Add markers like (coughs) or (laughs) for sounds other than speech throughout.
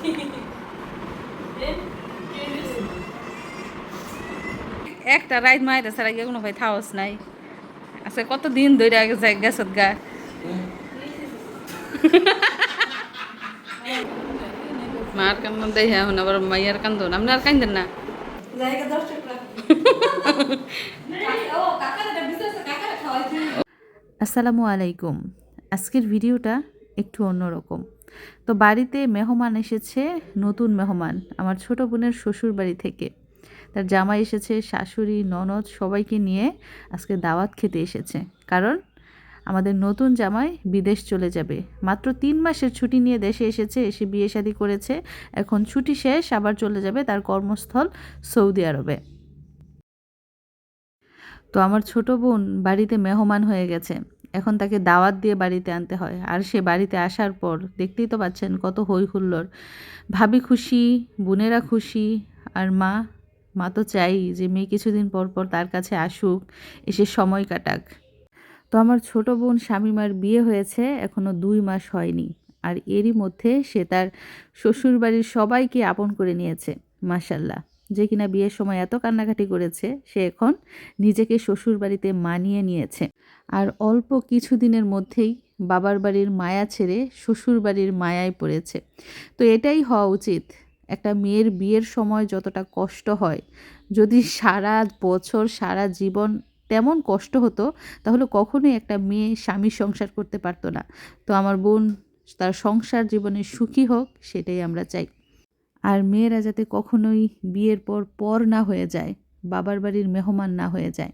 (laughs) একটা রাইত মাইরা ছাড়া গিয়ে কোনো ভাই থাওস নাই? আচ্ছা কত দিন ধরে আগে যাই গেছত গা। (laughs) মার কান্না দেখে এখন আবার মাইয়ার কান্দন। আপনি আর কান্দেন না? (laughs) আসসালামু আলাইকুম। আজকের ভিডিওটা একটু অন্যরকম। তো বাড়িতে মেহমান এসেছে নতুন মেহমান, আমার ছোট বোনের শ্বশুর বাড়ি থেকে। তার জামাই এসেছে, শাশুড়ি, ননদ সবাইকে নিয়ে আজকে দাওয়াত খেতে এসেছে। কারণ আমাদের নতুন জামাই বিদেশ চলে যাবে। মাত্র তিন মাসের ছুটি নিয়ে দেশে এসেছে, এসে বিয়ে শাদি করেছে। এখন ছুটি শেষ, আবার চলে যাবে তার কর্মস্থল সৌদি আরবে। তো আমার ছোট বোন বাড়িতে মেহমান হয়ে গেছে। এখন তাকে দাওয়াত দিয়ে বাড়িতে আনতে হয়। আর সে বাড়িতে আসার পর দেখতেই তো পাচ্ছেন কত হই হুল্লোড় ভাবি খুশি, বোনেরা খুশি, আর মা মা তো চাই যে মেয়ে কিছুদিন পর পর তার কাছে আসুক, এসে সময় কাটাক। তো আমার ছোট বোন স্বামীমার বিয়ে হয়েছে এখনও দুই মাস হয়নি। আর এরই মধ্যে সে তার শ্বশুরবাড়ির সবাইকে আপন করে নিয়েছে মাসাল্লাহ যে কিনা বিয়ের সময় এত কান্নাকাটি করেছে, সে এখন নিজেকে শ্বশুর বাড়িতে মানিয়ে নিয়েছে। আর অল্প কিছুদিনের মধ্যেই বাবার বাড়ির মায়া ছেড়ে শ্বশুর বাড়ির মায়ায় পড়েছে। তো এটাই হওয়া উচিত। একটা মেয়ের বিয়ের সময় যতটা কষ্ট হয়, যদি সারা বছর, সারা জীবন তেমন কষ্ট হতো, তাহলে কখনোই একটা মেয়ে স্বামী সংসার করতে পারতো না। তো আমার বোন তার সংসার জীবনে সুখী হোক, সেটাই আমরা চাই। আর মেয়েরা যাতে কখনোই বিয়ের পর পর না হয়ে যায়, বাবার বাড়ির মেহমান না হয়ে যায়।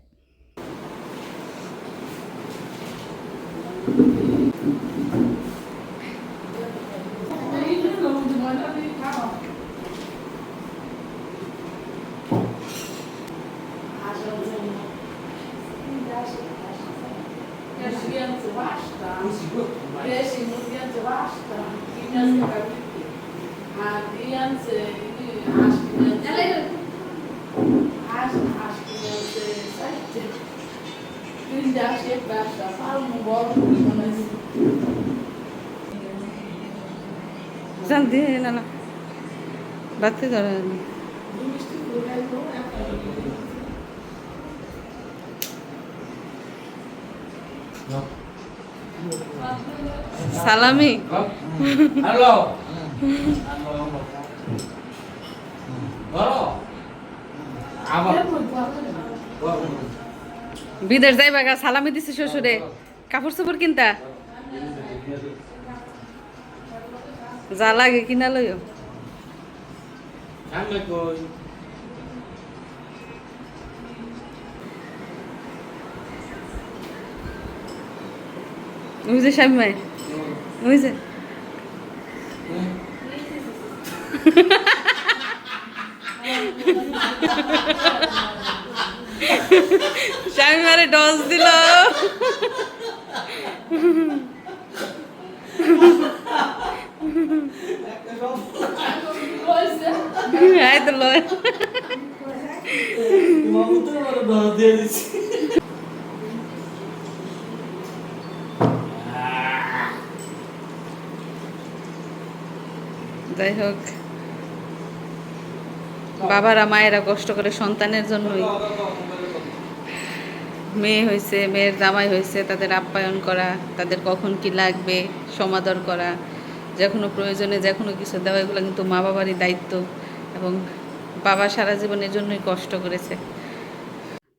জান দিয়ে না না বাড়তে ধরে সালামি হ্যালো বলো আবার বিদেশ যাইবা গা সালামি দিছে শ্বশুরে। কাপড় চোপড় কিনতা? যা লাগে কিনা লইও। ওই যে স্বামী যে স্বামী মারে ডস দিল যাই হোক। বাবারা মায়েরা কষ্ট করে সন্তানের জন্যই। মেয়ে হয়েছে মেয়ের জামাই হয়েছে তাদের আপ্যায়ন করা তাদের কখন কি লাগবে সমাদর করা যে কোনো প্রয়োজনে যে কোনো কিছু দেওয়া এগুলো কিন্তু মা বাবারই দায়িত্ব এবং বাবা সারা জীবনের জন্যই কষ্ট করেছে।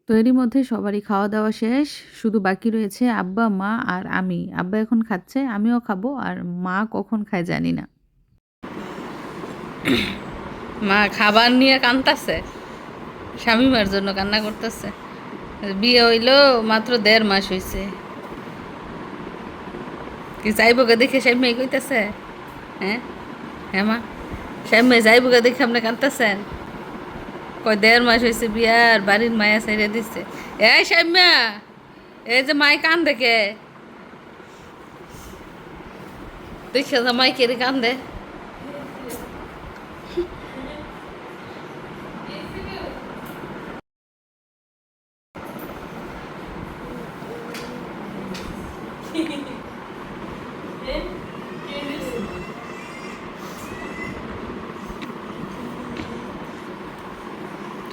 তো এরই মধ্যে সবারই খাওয়া দাওয়া শেষ শুধু বাকি রয়েছে আব্বা মা আর আমি। আব্বা এখন খাচ্ছে আমিও খাব আর মা কখন খায় জানি না। মা খাবার নিয়ে কান্তাছে স্বামীমার জন্য কান্না করতেছে। বিয়ে হইল মাত্র দেড় মাস হয়েছে কি যাইব গে দেখে স্বামী কইতেছে? হ্যাঁ? হ্যাঁ মা। স্বামী যাইব গে দেখে আপনি কান্তাছেন কয় দেড় মাস হয়েছে বিয়ার বাড়ির মায়া ছেড়ে দিচ্ছে এই স্বামীয়া এই যে মাই কান দেখে দেখে মাই কেড়ে কান্দে?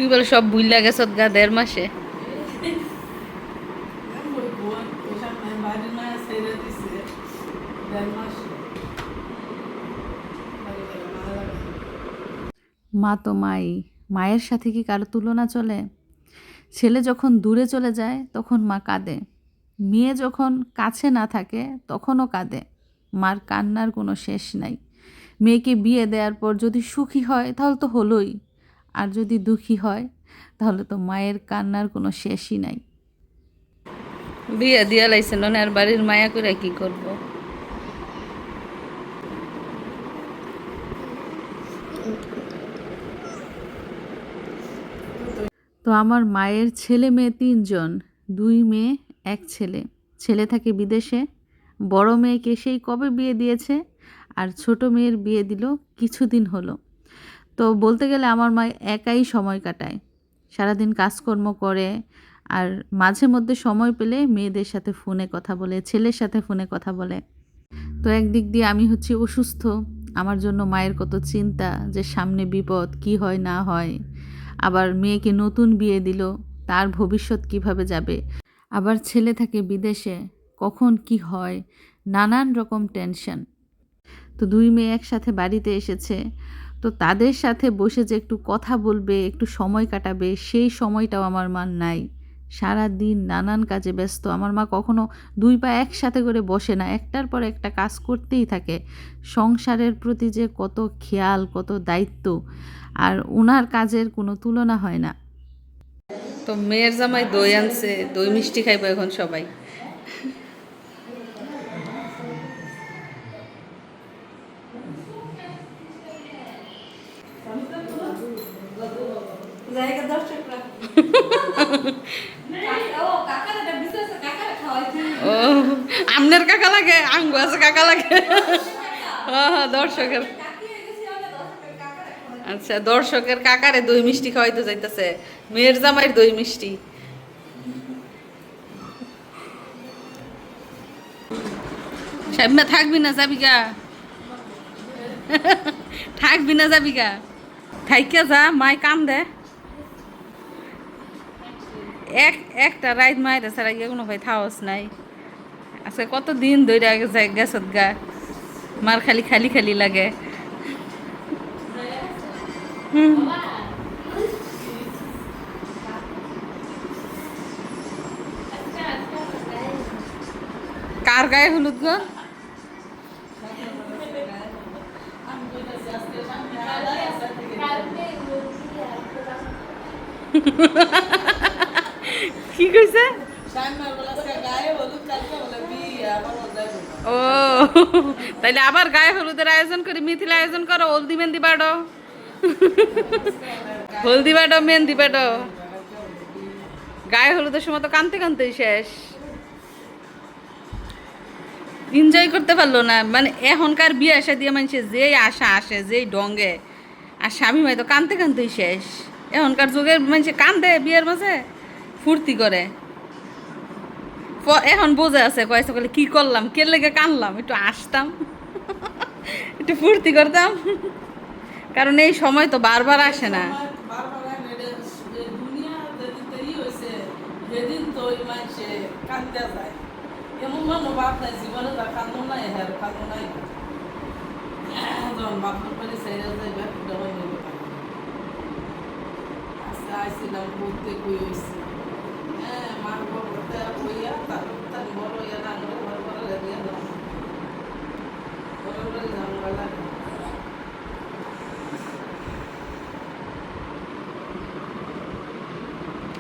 তুই বলে সব বুইলা গেছত গা দেড় মাসে? মা তো মাই, মায়ের সাথে কি কারও তুলনা চলে? ছেলে যখন দূরে চলে যায়, তখন মা কাঁদে। মেয়ে যখন কাছে না থাকে, তখনও কাঁদে। মার কান্নার কোনো শেষ নাই। মেয়েকে বিয়ে দেওয়ার পর যদি সুখী হয়, তাহলে তো হলোই। আর যদি দুঃখী হয় তাহলে তো মায়ের কান্নার কোনো শেষই নাই। বিয়া দিয়া লাইছে আর বাড়ির মায়া করে কি করব? তো আমার মায়ের ছেলে মেয়ে তিনজন দুই মেয়ে এক ছেলে। ছেলে থাকে বিদেশে বড় মেয়েকে সেই কবে বিয়ে দিয়েছে আর ছোট মেয়ের বিয়ে দিল কিছুদিন হলো। তো বলতে গেলে আমার মা একাই সময় কাটায়। সারাদিন কাজকর্ম করে আর মাঝে মধ্যে সময় পেলে মেয়েদের সাথে ফোনে কথা বলে, ছেলের সাথে ফোনে কথা বলে। তো একদিক দিয়ে আমি হচ্ছি অসুস্থ। আমার জন্য মায়ের কত চিন্তা যে সামনে বিপদ, কি হয়, না হয়। আবার মেয়েকে নতুন বিয়ে দিল, তার ভবিষ্যৎ কীভাবে যাবে? আবার ছেলে থাকে বিদেশে, কখন কি হয়? নানান রকম টেনশন তো দুই মেয়ে একসাথে বাড়িতে এসেছে। তো তাদের সাথে বসে যে একটু কথা বলবে, একটু সময় কাটাবে, সেই সময়টাও আমার মা নাই। সারা দিন নানান কাজে ব্যস্ত। আমার মা কখনো দুই পা একসাথে করে বসে না। একটার পর একটা কাজ করতেই থাকে। সংসারের প্রতি যে কত খেয়াল, কত দায়িত্ব, আর ওনার কাজের কোনো তুলনা হয় না। তো মেয়ের জামাই দই আনছে, দই মিষ্টি খাইবো এখন সবাই। (laughs) ও আমনের কাকা লাগে আঙ্গু আছে কাকা লাগে। ও দর্শকের। আচ্ছা দর্শকের কাকারে দই মিষ্টি খাওয়াইতে যাইতেছে। মেয়ের জামাইয়ের দই মিষ্টি। থাকবি না যাবি গা? থাকবি না যাবি গা? থাইকে যা মাই কাম দে এক, একটা রাইত মায়ের ছাড়া গিয়ে কোনো ভাই থাওস নাই। আজকে কত দিন ধরে যাই, গেছত গা। মার খালি খালি খালি লাগে। কার গায়ে হলুদ গো? (laughs) কি কইছে? ও, তাইলে আবার গায়ে হলুদের আয়োজন করি, মিথিলা আয়োজন করো, হলদি মেহেন্দি বাড়ো। হলদি বাড়ো, মেহেন্দি বাড়ো। গায়ে হলুদের সময় তো কানতে কানতেই শেষ। এনজয় করতে পারল না। মানে এখনকার বিয়ে আসা দিয়ে মানুষের যেই আশা আসে, যেই ডঙ্গে। আর স্বামী মাই তো কানতে কানতেই শেষ। এখনকার যুগের মানুষে কান্দে বিয়ের মাঝে। ফুর্তি করে। এখন বোঝা আছে, কয়েছে বলে, কি করলাম? কে লেগে কানলাম? একটু আসতাম। (laughs) একটু ফুর্তি করতাম। কারণ এই সময় তো বারবার আসে না। আজকে (coughs) আইছিলাম ঘুরতে কই হইছি?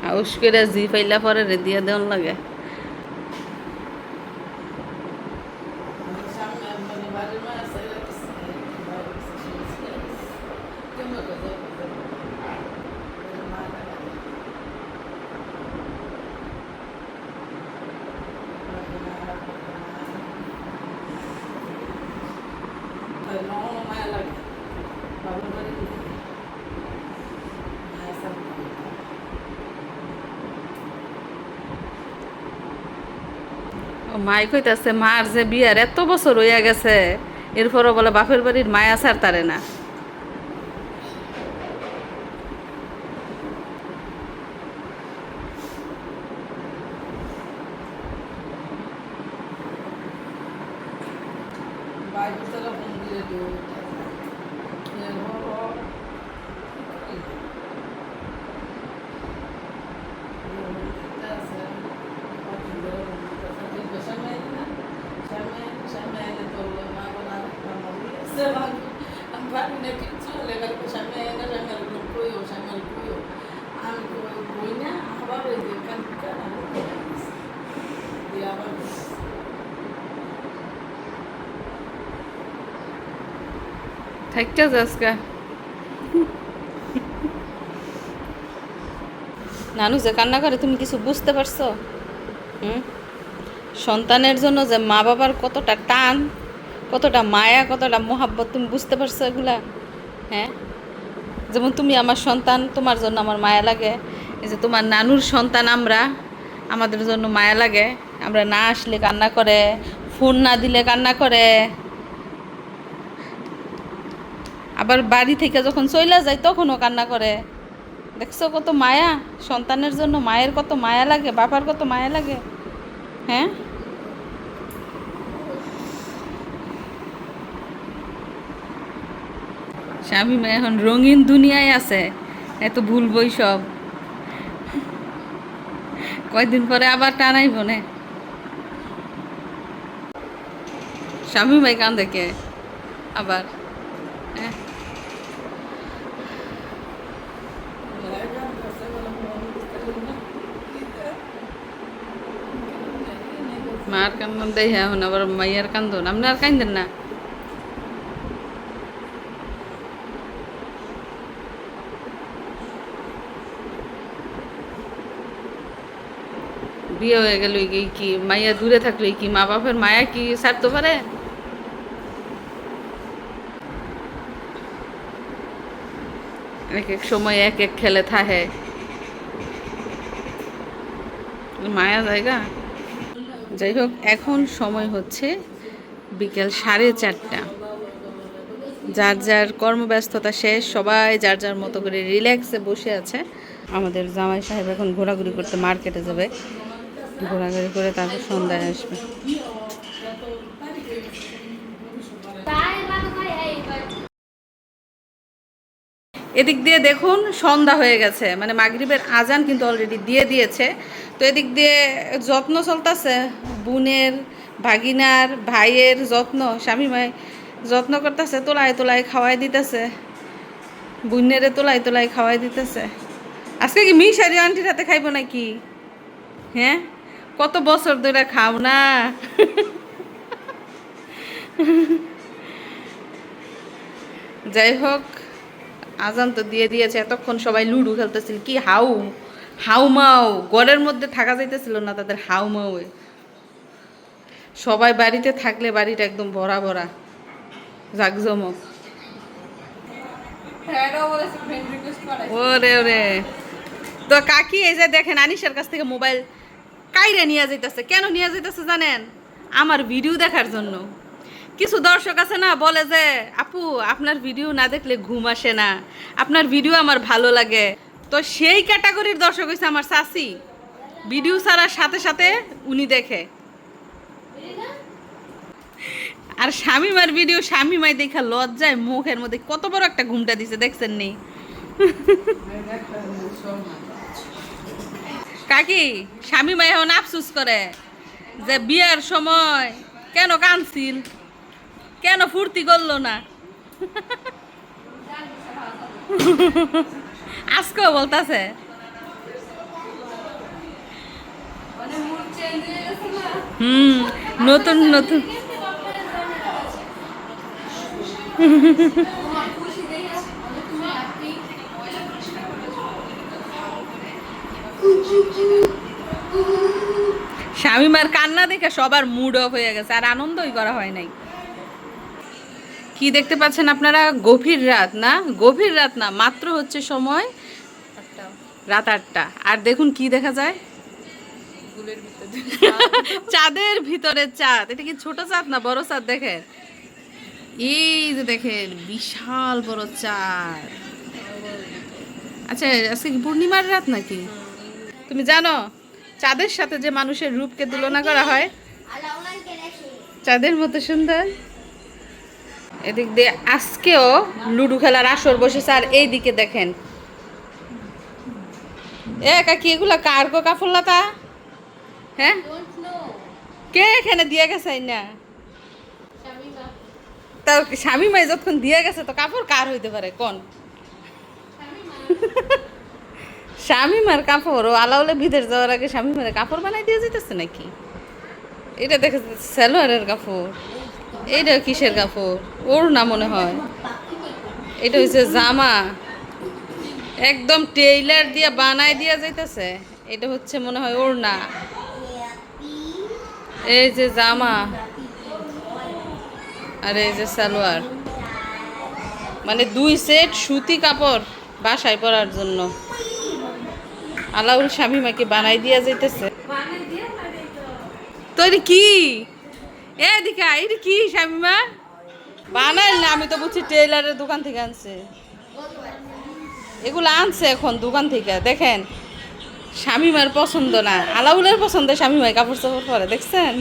আউস করে জি পাইলা পরে রে দিয়া দেওয়ান লাগে সামনে মানে মাই কইতাছে মার যে বিয়ার এত বছর হইয়া গেছে, এরপরও বলে বাপের বাড়ির মায়া আর তারে না। বাইরে থাকতে যাসকা নানু যে কান্না করে, তুমি কিছু বুঝতে পারছ? হুম? সন্তানের জন্য যে মা বাবার কতটা টান, কতটা মায়া, কতটা মোহাব্বত, তুমি বুঝতে পারছ এগুলা? হ্যাঁ? যেমন তুমি আমার সন্তান, তোমার জন্য আমার মায়া লাগে। এই যে তোমার নানুর সন্তান আমরা, আমাদের জন্য মায়া লাগে। আমরা না আসলে কান্না করে, ফোন না দিলে কান্না করে। আবার বাড়ি থেকে যখন চইলা যায়, তখনও কান্না করে। দেখছ কত মায়া? সন্তানের জন্য মায়ের কত মায়া লাগে, বাবার কত মায়া লাগে? হ্যাঁ? স্বামী এখন রঙিন দুনিয়ায় আছে। এত ভুলবই সব। কয়দিন পরে আবার টানাই বনে স্বামী মাই কান দেখে আবার। মার কান্দন দেয় এখন আবার মাইয়ার কান্দন। আপনি আর কান্দেন না? বিয়ে হয়ে গেল কি মাইয়া দূরে থাকলে কি মা বাপের মায়া কি ছাড়তে পারে? এক এক সময় এক এক খেলে থাহে। মায়া জায়গা? যাই হোক এখন সময় হচ্ছে বিকেল সাড়ে চারটা। যার যার কর্মব্যস্ততা শেষ, সবাই যার যার মতো করে রিল্যাক্সে বসে আছে। আমাদের জামাই সাহেব এখন ঘোরাঘুরি করতে মার্কেটে যাবে। ঘোরাঘুরি করে তারপর সন্ধ্যায় আসবে। এদিক দিয়ে দেখুন, সন্ধ্যা হয়ে গেছে। মানে মাগরিবের আজান কিন্তু অলরেডি দিয়ে দিয়েছে। তো এদিক দিয়ে যত্ন চলতেছে। বোনের, ভাগিনার, ভাইয়ের যত্ন, স্বামী মাই যত্ন করতেছে তোলায় তোলায় খাওয়াই দিতেছে। বুনেরে তোলায় তোলায় খাওয়াই দিতেছে। আজকে কি মিশারি আন্টির হাতে খাইব নাকি? হ্যাঁ? কত বছর ধরে খাও না? যাই হোক, আজান তো দিয়ে দিয়েছে, এতক্ষণ সবাই লুডু খেলতেছিল, কি হাউ? হাউমাও ঘরের মধ্যে থাকা যাইতেছিল না তাদের হাউমাওয়ে সবাই বাড়িতে থাকলে বাড়িটা একদম ভরা ভরা জাকজমক। ওরে ওরে। তো কাকি এই যে দেখেন আনিসের কাছ থেকে মোবাইল কাইরে নিয়ে যাইতেছে। কেন নিয়ে যাইতেছে জানেন? আমার ভিডিও দেখার জন্য। কিছু দর্শক আছে না বলে যে আপু আপনার ভিডিও না দেখলে ঘুম আসে না। আপনার ভিডিও আমার ভালো লাগে। তো সেই ক্যাটাগরির দর্শক হয়েছে আমার চাচি। ভিডিও ছাড়ার সাথে সাথে উনি দেখে। আর স্বামীমার ভিডিও স্বামীমাই দেখা লজ্জায় মুখের মধ্যে কত বড় একটা ঘুমটা দিছে, দেখছেন নি? কাকি স্বামীমাই এখন আফসুস করে যে বিয়ার সময় কেন কানছিল? কেন ফুর্তি করল না? (laughs) আজকেও বলতাছে। হুম নতুন নতুন। স্বামীমার কান্না দেখে সবার মুড অফ হয়ে গেছে আর আনন্দই করা হয় নাই। কি দেখতে পাচ্ছেন আপনারা? গভীর রাত না? গভীর রাত না মাত্র হচ্ছে সময় রাত আটটা। আর দেখুন কি দেখা যায়। (laughs) চাঁদের ভিতরে চাঁদ। এটা কি ছোট চাঁদ না বড় চাঁদ দেখেন? এই যে দেখেন বিশাল বড় চাঁদ। আচ্ছা আজকে পূর্ণিমার রাত নাকি? তুমি জানো চাঁদের সাথে যে মানুষের রূপকে তুলনা করা হয় চাঁদের মতো সুন্দর। এদিক দিয়ে আজকেও লুডো খেলার আসর বসেছে, আর এই দিকে দেখেন। এ কাকি, এগুলা কার গো কাফুল্লাতা? হ্যাঁ? কে এখানে দিয়ে গেছে না তার স্বামী মাই যতক্ষণ দিয়ে গেছে, তো কাপড় কার হইতে পারে? কোন? স্বামী মার কাপড়, ও আলাউলে ভিতরে যাওয়ার আগে স্বামীমারে কাপড় বানাই দিয়ে যেতেছে নাকি? এটা দেখে সালোয়ারের কাপড়। এইটা কিসের কাপড়? ওর না মনে হয়। এটা হচ্ছে জামা। একদম টেইলার দিয়ে বানাই দিয়া যাইতেছে। এটা হচ্ছে মনে হয় ওর না। এই যে জামা। আর এই যে সালোয়ার। মানে দুই সেট সুতি কাপড় বাসায় পরার জন্য। আলাউল স্বামী মাকে বানাই দিয়া যাইতেছে। তো এটা কি? এদিকে এটা কি শামিমা বানাইল না, আমি তো বুঝছি টেইলারের দোকান থেকে আনছে। এগুলো আনছে এখন দোকান থেকে, দেখেন। স্বামীমার পছন্দ না, আলাউলের পছন্দ স্বামীমায় কাপড় চাপড় পরে, দেখছেন?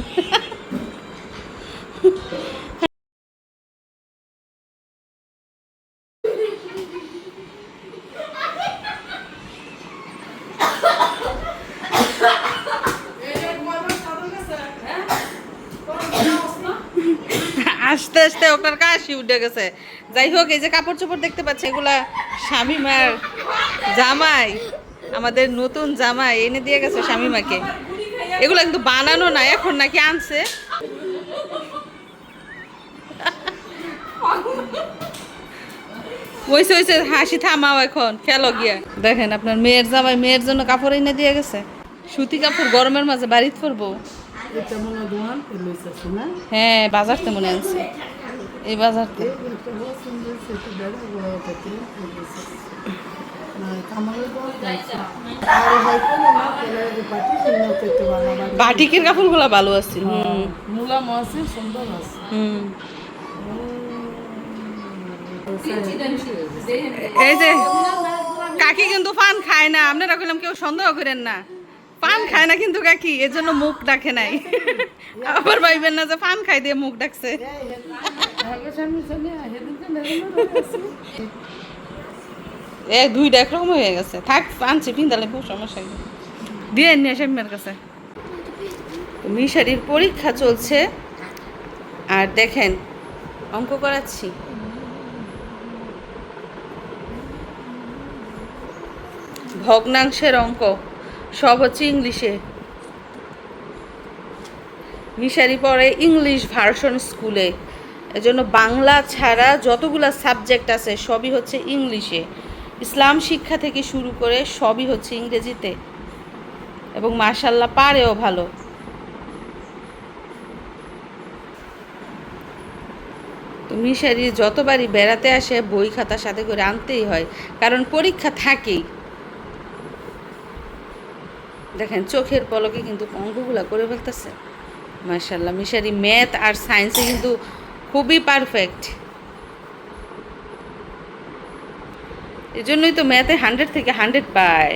আস্তে আস্তে ওটার কাশি উঠে গেছে। যাই হোক এই যে কাপড় চোপড় দেখতে পাচ্ছি এগুলা স্বামীমার জামাই আমাদের নতুন জামাই এনে দিয়ে গেছে স্বামীমাকে এগুলো কিন্তু বানানো না এখন নাকি আনছে। ওইসে ওইসে হাসি থামাও এখন খেলো গিয়া। দেখেন আপনার মেয়ের জামাই মেয়ের জন্য কাপড় এনে দিয়ে গেছে। সুতি কাপড় গরমের মাঝে বাড়িতে পরবো। হয় দোকান লইছে না হ্যাঁ বাজারতে মনে আনছে। এই বানাবা বাটিকের কাপড়গুলো ভালো আছে হুম। মূলা মাছে সুন্দর আছে। এই যে কাকি কিন্তু পান খায় না আপনারা কইলাম কেউ সন্দেহ করেন না। পান খায় না কিন্তু কাকি, এর জন্য মুখ ডাকে নাই। আবার ভাইবেন না যে পান খাই দিয়ে মুখ ডাকছে। এ, দুইটা একরকম হয়ে গেছে। থাক, আনছি পিন্দালে বহু সমস্যা। দিয়ে নিয়ে আসে কাছে। মিশারির পরীক্ষা চলছে। আর দেখেন, অঙ্ক করাচ্ছি। ভগ্নাংশের অঙ্ক। সব হচ্ছে ইংলিশে। মিশারি পড়ে ইংলিশ ভার্সন স্কুলে। এজন্য বাংলা ছাড়া যতগুলো সাবজেক্ট আছে সবই হচ্ছে ইংলিশে। ইসলাম শিক্ষা থেকে শুরু করে সবই হচ্ছে ইংরেজিতে। এবং মার্শাল্লাহ পারেও ভালো। তো মিশারি যতবারই বেড়াতে আসে, বই খাতা সাথে করে আনতেই হয়। কারণ পরীক্ষা থাকেই। দেখেন, চোখের পলকে কিন্তু অঙ্কগুলা করে ফেলতেছে। মার্শাল্লাহ মিশারি ম্যাথ আর সায়েন্সে কিন্তু খুবই পারফেক্ট এজন্যই জন্যই তো ম্যাথে হান্ড্রেড থেকে হান্ড্রেড পায়।